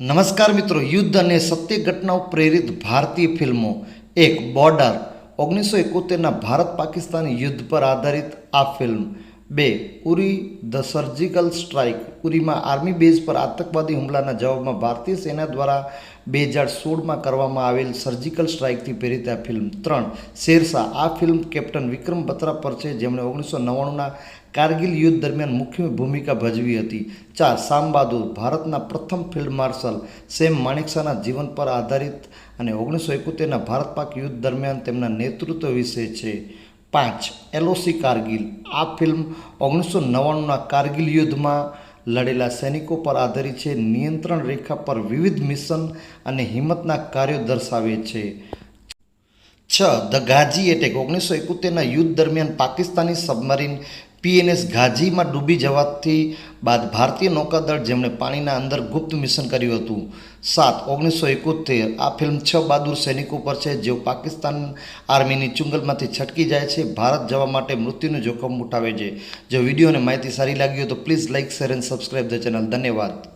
નમસ્કાર મિત્રો, યુદ્ધ અને સત્ય ઘટનાઓ પ્રેરિત ભારતીય ફિલ્મો. એક બોર્ડર. ઓગણીસો એકોતેરના ભારત પાકિસ્તાન યુદ્ધ પર આધારિત આ ફિલ્મ. બે, ઉરી ધ સર્જિકલ સ્ટ્રાઇક. ઉરીમાં આર્મી બેઝ પર આતંકવાદી હુમલાના જવાબમાં ભારતીય સેના દ્વારા બે હજાર સોળમાં કરવામાં આવેલ સર્જિકલ સ્ટ્રાઇકથી પ્રેરિત આ ફિલ્મ. ત્રણ, શેરશાહ, આ ફિલ્મ કેપ્ટન વિક્રમ બત્રા પર છે, જેમણે ઓગણીસો નવ્વાણુંના કારગિલ યુદ્ધ દરમિયાન મુખ્ય ભૂમિકા ભજવી હતી. ચાર, શામ બહાદુર, ભારતના પ્રથમ ફિલ્ડ માર્શલ સેમ માણેકશાના જીવન પર આધારિત અને ઓગણીસો એકોતેરના ભારત પાક યુદ્ધ દરમિયાન તેમના નેતૃત્વ વિશે છે. પાંચ. એલઓસી કારગિલ. આ ફિલ્મ ઓગણીસો નવ્વાણુંના કારગિલ યુદ્ધમાં લડેલા સૈનિકો પર આધારિત છે. નિયંત્રણ રેખા પર વિવિધ મિશન અને હિંમતના કાર્યો દર્શાવે છે. છ. The Ghazi attack. ઓગણીસો એકોતેરના યુદ્ધ દરમિયાન પાકિસ્તાની સબમરીન પીએનએસ ગાઝીમાં ડૂબી જવાથી બાદ ભારતીય નૌકાદળ જેમણે પાણીના અંદર ગુપ્ત મિશન કર્યું હતું. સાત, ઓગણીસો એકોતેર, આ ફિલ્મ છ બહાદુર સૈનિકો પર છે, જેઓ પાકિસ્તાન આર્મીની ચુંગલમાંથી છટકી જાય છે. ભારત જવા માટે મૃત્યુનું જોખમ ઉઠાવે છે. જો વિડીયોને માહિતી સારી લાગી હોય તો please like share and subscribe the channel. ધન્યવાદ.